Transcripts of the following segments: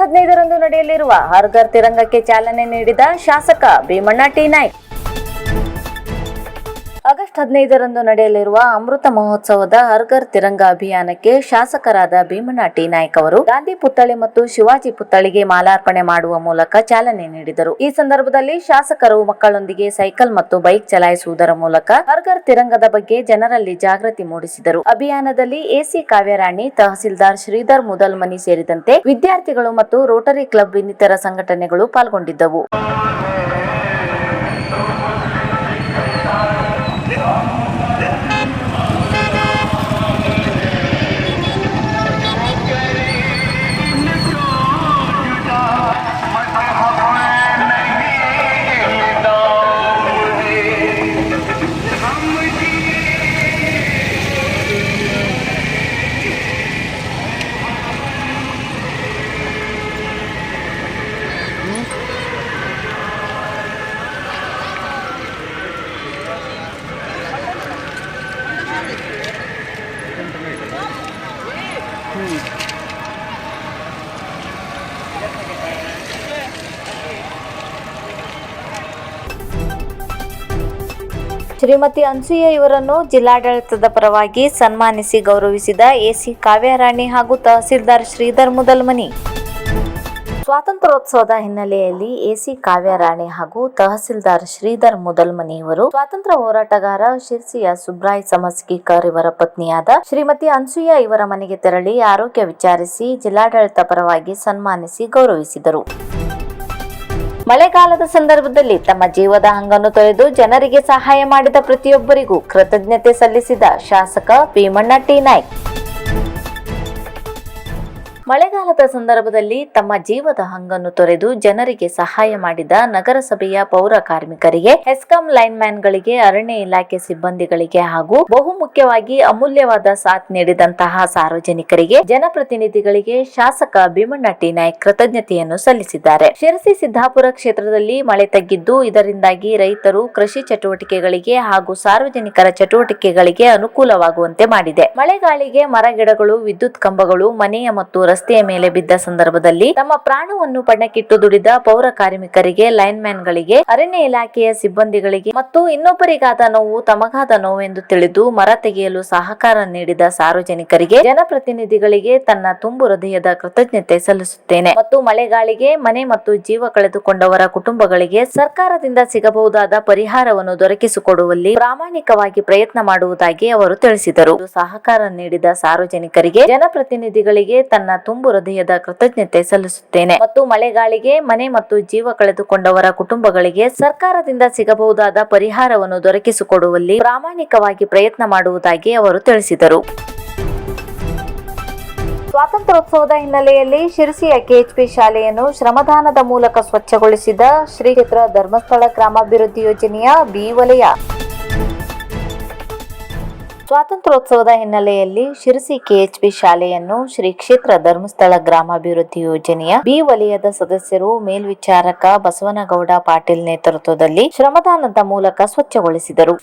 ಹದಿನೈದರಂದು ನಡೆಯಲಿರುವ ಹರ್ಘರ್ ತಿರಂಗಕ್ಕೆ ಚಾಲನೆ ನೀಡಿದ ಶಾಸಕ ಭೀಮಣ್ಣ ಟಿ ನಾಯ್ಕ್. ಆಗಸ್ಟ್ ಹದಿನೈದರಂದು ನಡೆಯಲಿರುವ ಅಮೃತ ಮಹೋತ್ಸವದ ಹರ್ ಘರ್ ತಿರಂಗ ಅಭಿಯಾನಕ್ಕೆ ಶಾಸಕರಾದ ಭೀಮನಾಟಿ ನಾಯ್ಕ್ ಅವರು, ಗಾಂಧಿ ಪುತ್ಥಳಿ ಮತ್ತು ಶಿವಾಜಿ ಪುತ್ಥಳಿಗೆ ಮಾಲಾರ್ಪಣೆ ಮಾಡುವ ಮೂಲಕ ಚಾಲನೆ ನೀಡಿದರು. ಈ ಸಂದರ್ಭದಲ್ಲಿ ಶಾಸಕರು ಮಕ್ಕಳೊಂದಿಗೆ ಸೈಕಲ್ ಮತ್ತು ಬೈಕ್ ಚಲಾಯಿಸುವುದರ ಮೂಲಕ ಹರ್ಗರ್ ತಿರಂಗದ ಬಗ್ಗೆ ಜನರಲ್ಲಿ ಜಾಗೃತಿ ಮೂಡಿಸಿದರು. ಅಭಿಯಾನದಲ್ಲಿ ಎಸಿ ಕಾವ್ಯರಾಣಿ, ತಹಸೀಲ್ದಾರ್ ಶ್ರೀಧರ್ ಮುದಲ್ಮನಿ ಸೇರಿದಂತೆ ವಿದ್ಯಾರ್ಥಿಗಳು ಮತ್ತು ರೋಟರಿ ಕ್ಲಬ್ ಇನ್ನಿತರ ಸಂಘಟನೆಗಳು ಪಾಲ್ಗೊಂಡಿದ್ದವು. ಶ್ರೀಮತಿ ಅನ್ಸೂಯ ಇವರನ್ನು ಜಿಲ್ಲಾಡಳಿತದ ಪರವಾಗಿ ಸನ್ಮಾನಿಸಿ ಗೌರವಿಸಿದ ಎಸಿ ಕಾವ್ಯರಾಣಿ ಹಾಗೂ ತಹಸೀಲ್ದಾರ್ ಶ್ರೀಧರ್ ಮುದಲ್ಮನಿ. ಸ್ವಾತಂತ್ರ್ಯೋತ್ಸವದ ಹಿನ್ನೆಲೆಯಲ್ಲಿ ಎಸಿ ಕಾವ್ಯರಾಣಿ ಹಾಗೂ ತಹಸೀಲ್ದಾರ್ ಶ್ರೀಧರ್ ಮುದಲ್ಮನಿ ಇವರು ಸ್ವಾತಂತ್ರ್ಯ ಹೋರಾಟಗಾರ ಶಿರ್ಸಿಯ ಸುಬ್ರಾಯ್ ಸಮಸ್ಕಿಕರ್ ಇವರ ಪತ್ನಿಯಾದ ಶ್ರೀಮತಿ ಅನ್ಸೂಯ ಇವರ ಮನೆಗೆ ತೆರಳಿ ಆರೋಗ್ಯ ವಿಚಾರಿಸಿ ಜಿಲ್ಲಾಡಳಿತ ಪರವಾಗಿ ಸನ್ಮಾನಿಸಿ ಗೌರವಿಸಿದರು. ಮಳೆಗಾಲದ ಸಂದರ್ಭದಲ್ಲಿ ತಮ್ಮ ಜೀವದ ಹಂಗನ್ನು ತೊರೆದು ಜನರಿಗೆ ಸಹಾಯ ಮಾಡಿದ ಪ್ರತಿಯೊಬ್ಬರಿಗೂ ಕೃತಜ್ಞತೆ ಸಲ್ಲಿಸಿದ ಶಾಸಕ ಭೀಮಣ್ಣ ಟಿ ನಾಯ್ಕ್. ಮಳೆಗಾಲದ ಸಂದರ್ಭದಲ್ಲಿ ತಮ್ಮ ಜೀವದ ಹಂಗನ್ನು ತೊರೆದು ಜನರಿಗೆ ಸಹಾಯ ಮಾಡಿದ ನಗರಸಭೆಯ ಪೌರ ಕಾರ್ಮಿಕರಿಗೆ ಹೆಸ್ಕಾಂ ಲೈನ್ ಮ್ಯಾನ್ಗಳಿಗೆ ಅರಣ್ಯ ಇಲಾಖೆ ಸಿಬ್ಬಂದಿಗಳಿಗೆ ಹಾಗೂ ಬಹುಮುಖ್ಯವಾಗಿ ಅಮೂಲ್ಯವಾದ ಸಾಥ್ ನೀಡಿದಂತಹ ಸಾರ್ವಜನಿಕರಿಗೆ, ಜನಪ್ರತಿನಿಧಿಗಳಿಗೆ ಶಾಸಕ ಭೀಮಣ್ಣ ಟಿ. ನಾಯ್ಕ್ ಕೃತಜ್ಞತೆಯನ್ನು ಸಲ್ಲಿಸಿದ್ದಾರೆ. ಶಿರಸಿ ಸಿದ್ದಾಪುರ ಕ್ಷೇತ್ರದಲ್ಲಿ ಮಳೆ ತಗ್ಗಿದ್ದು, ಇದರಿಂದಾಗಿ ರೈತರು ಕೃಷಿ ಚಟುವಟಿಕೆಗಳಿಗೆ ಹಾಗೂ ಸಾರ್ವಜನಿಕರ ಚಟುವಟಿಕೆಗಳಿಗೆ ಅನುಕೂಲವಾಗುವಂತೆ ಮಾಡಿದೆ. ಮಳೆಗಾಳಿಗೆ ಮರಗಿಡಗಳು ವಿದ್ಯುತ್ ಕಂಬಗಳು, ಮನೆಯ ಮತ್ತು ರಸ್ತೆಯ ಮೇಲೆ ಬಿದ್ದ ಸಂದರ್ಭದಲ್ಲಿ ತಮ್ಮ ಪ್ರಾಣವನ್ನು ಪಣಕ್ಕಿಟ್ಟು ದುಡಿದ ಪೌರ ಕಾರ್ಮಿಕರಿಗೆ ಲೈನ್ ಗಳಿಗೆ ಅರಣ್ಯ ಇಲಾಖೆಯ ಸಿಬ್ಬಂದಿಗಳಿಗೆ ಮತ್ತು ಇನ್ನೊಬ್ಬರಿಗಾದ ನೋವು ತಮಗಾದ ನೋವು ಎಂದು ತಿಳಿದು ಮರ ತೆಗೆಯಲು ಸಹಕಾರ ನೀಡಿದ ಸಾರ್ವಜನಿಕರಿಗೆ, ಜನಪ್ರತಿನಿಧಿಗಳಿಗೆ ತನ್ನ ತುಂಬು ಹೃದಯದ ಕೃತಜ್ಞತೆ ಸಲ್ಲಿಸುತ್ತೇನೆ. ಮತ್ತು ಮಳೆಗಾಳಿಗೆ, ಮನೆ ಮತ್ತು ಜೀವ ಕಳೆದುಕೊಂಡವರ ಕುಟುಂಬಗಳಿಗೆ ಸರ್ಕಾರದಿಂದ ಸಿಗಬಹುದಾದ ಪರಿಹಾರವನ್ನು ದೊರಕಿಸಿಕೊಡುವಲ್ಲಿ ಪ್ರಾಮಾಣಿಕವಾಗಿ ಪ್ರಯತ್ನ ಮಾಡುವುದಾಗಿ ಅವರು ತಿಳಿಸಿದರು. ಸಹಕಾರ ನೀಡಿದ ಸಾರ್ವಜನಿಕರಿಗೆ, ಜನಪ್ರತಿನಿಧಿಗಳಿಗೆ ತನ್ನ ತುಂಬು ಹೃದಯದ ಕೃತಜ್ಞತೆ ಸಲ್ಲಿಸುತ್ತೇನೆ. ಮತ್ತು ಮಳೆಗಾಳಿಗೆ ಮನೆ ಮತ್ತು ಜೀವ ಕಳೆದುಕೊಂಡವರ ಕುಟುಂಬಗಳಿಗೆ ಸರ್ಕಾರದಿಂದ ಸಿಗಬಹುದಾದ ಪರಿಹಾರವನ್ನು ದೊರಕಿಸಿಕೊಡುವಲ್ಲಿ ಪ್ರಾಮಾಣಿಕವಾಗಿ ಪ್ರಯತ್ನ ಮಾಡುವುದಾಗಿ ಅವರು ತಿಳಿಸಿದರು. ಸ್ವಾತಂತ್ರ್ಯೋತ್ಸವದ ಹಿನ್ನೆಲೆಯಲ್ಲಿ ಶಿರಸಿಯ ಕೆಎಚ್ಪಿ ಶಾಲೆಯನ್ನು ಶ್ರಮದಾನದ ಮೂಲಕ ಸ್ವಚ್ಛಗೊಳಿಸಿದ ಶ್ರೀ ಕ್ಷೇತ್ರ ಧರ್ಮಸ್ಥಳ ಗ್ರಾಮಾಭಿವೃದ್ಧಿ ಯೋಜನೆಯ ಬಿ ವಲಯ. ಸ್ವಾತಂತ್ರ್ಯೋತ್ಸವದ ಹಿನ್ನೆಲೆಯಲ್ಲಿ ಶಿರಸಿ ಕೆಎಚ್ಪಿ ಶಾಲೆಯನ್ನು ಶ್ರೀ ಕ್ಷೇತ್ರ ಧರ್ಮಸ್ಥಳ ಗ್ರಾಮಾಭಿವೃದ್ಧಿ ಯೋಜನೆಯ ಬಿ ವಲಯದ ಸದಸ್ಯರು, ಮೇಲ್ವಿಚಾರಕ ಬಸವನಗೌಡ ಪಾಟೀಲ್ ನೇತೃತ್ವದಲ್ಲಿ ಶ್ರಮದಾನದ ಮೂಲಕ ಸ್ವಚ್ಛಗೊಳಿಸಿದರು.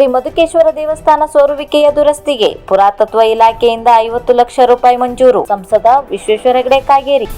ಶ್ರೀ ಮಧುಕೇಶ್ವರ ದೇವಸ್ಥಾನ ಸೋರುವಿಕೆಯ ದುರಸ್ತಿಗೆ ಪುರಾತತ್ವ ಇಲಾಖೆಯಿಂದ ಐವತ್ತು ಲಕ್ಷ ರೂಪಾಯಿ ಮಂಜೂರು. ಸಂಸದ ವಿಶ್ವೇಶ್ವರ ಹೆಗಡೆ ಕಾಗೇರಿ.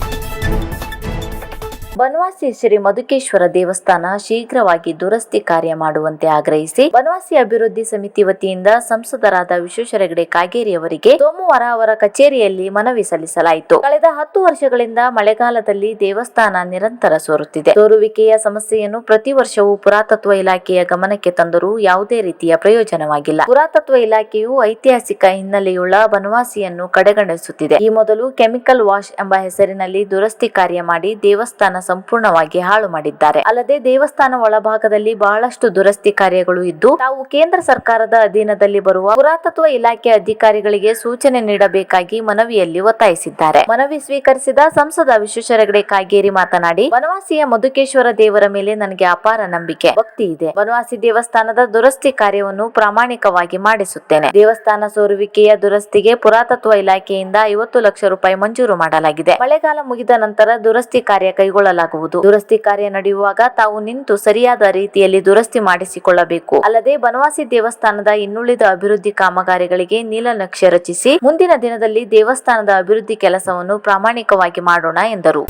ಬನವಾಸಿ ಶ್ರೀ ಮಧುಕೇಶ್ವರ ದೇವಸ್ಥಾನ ಶೀಘ್ರವಾಗಿ ದುರಸ್ತಿ ಕಾರ್ಯ ಮಾಡುವಂತೆ ಆಗ್ರಹಿಸಿ ಬನವಾಸಿ ಅಭಿವೃದ್ಧಿ ಸಮಿತಿ ವತಿಯಿಂದ ಸಂಸದರಾದ ವಿಶ್ವೇಶ್ವರ ಹೆಗಡೆ ಕಾಗೇರಿ ಅವರಿಗೆ ಸೋಮವಾರ ಅವರ ಕಚೇರಿಯಲ್ಲಿ ಮನವಿ ಸಲ್ಲಿಸಲಾಯಿತು. ಕಳೆದ ಹತ್ತು ವರ್ಷಗಳಿಂದ ಮಳೆಗಾಲದಲ್ಲಿ ದೇವಸ್ಥಾನ ನಿರಂತರ ಸೋರುತ್ತಿದೆ. ಸೋರುವಿಕೆಯ ಸಮಸ್ಯೆಯನ್ನು ಪ್ರತಿ ವರ್ಷವೂ ಪುರಾತತ್ವ ಇಲಾಖೆಯ ಗಮನಕ್ಕೆ ತಂದರೂ ಯಾವುದೇ ರೀತಿಯ ಪ್ರಯೋಜನವಾಗಿಲ್ಲ. ಪುರಾತತ್ವ ಇಲಾಖೆಯು ಐತಿಹಾಸಿಕ ಹಿನ್ನೆಲೆಯುಳ್ಳ ಬನವಾಸಿಯನ್ನು ಕಡೆಗಣಿಸುತ್ತಿದೆ. ಈ ಮೊದಲು ಕೆಮಿಕಲ್ ವಾಶ್ ಎಂಬ ಹೆಸರಿನಲ್ಲಿ ದುರಸ್ತಿ ಕಾರ್ಯ ಮಾಡಿ ದೇವಸ್ಥಾನ ಸಂಪೂರ್ಣವಾಗಿ ಹಾಳು ಮಾಡಿದ್ದಾರೆ. ಅಲ್ಲದೆ ದೇವಸ್ಥಾನ ಒಳಭಾಗದಲ್ಲಿ ಬಹಳಷ್ಟು ದುರಸ್ತಿ ಕಾರ್ಯಗಳು ಇದ್ದು, ತಾವು ಕೇಂದ್ರ ಸರ್ಕಾರದ ಅಧೀನದಲ್ಲಿ ಬರುವ ಪುರಾತತ್ವ ಇಲಾಖೆ ಅಧಿಕಾರಿಗಳಿಗೆ ಸೂಚನೆ ನೀಡಬೇಕಾಗಿ ಮನವಿಯಲ್ಲಿ ಒತ್ತಾಯಿಸಿದ್ದಾರೆ. ಮನವಿ ಸ್ವೀಕರಿಸಿದ ಸಂಸದ ವಿಶ್ವೇಶ್ವರ ಹೆಗಡೆ ಕಾಗೇರಿ ಮಾತನಾಡಿ, ವನವಾಸಿಯ ಮಧುಕೇಶ್ವರ ದೇವರ ಮೇಲೆ ನನಗೆ ಅಪಾರ ನಂಬಿಕೆ, ಭಕ್ತಿ ಇದೆ. ವನವಾಸಿ ದೇವಸ್ಥಾನದ ದುರಸ್ತಿ ಕಾರ್ಯವನ್ನು ಪ್ರಾಮಾಣಿಕವಾಗಿ ಮಾಡಿಸುತ್ತೇನೆ. ದೇವಸ್ಥಾನ ಸೋರುವಿಕೆಯ ದುರಸ್ತಿಗೆ ಪುರಾತತ್ವ ಇಲಾಖೆಯಿಂದ ಐವತ್ತು ಲಕ್ಷ ರೂಪಾಯಿ ಮಂಜೂರು ಮಾಡಲಾಗಿದೆ. ಮಳೆಗಾಲ ಮುಗಿದ ನಂತರ ದುರಸ್ತಿ ಕಾರ್ಯ ಕೈಗೊಳ್ಳಲಾಗುವುದು ದುರಸ್ತಿ ಕಾರ್ಯ ನಡೆಯುವಾಗ ತಾವು ನಿಂತು ಸರಿಯಾದ ರೀತಿಯಲ್ಲಿ ದುರಸ್ತಿ ಮಾಡಿಸಿಕೊಳ್ಳಬೇಕು. ಅಲ್ಲದೆ ಬನವಾಸಿ ದೇವಸ್ಥಾನದ ಇನ್ನುಳಿದ ಅಭಿವೃದ್ಧಿ ಕಾಮಗಾರಿಗಳಿಗೆ ನೀಲನಕ್ಷೆ ರಚಿಸಿ, ಮುಂದಿನ ದಿನದಲ್ಲಿ ದೇವಸ್ಥಾನದ ಅಭಿವೃದ್ಧಿ ಕೆಲಸವನ್ನು ಪ್ರಾಮಾಣಿಕವಾಗಿ ಮಾಡೋಣ ಎಂದರು.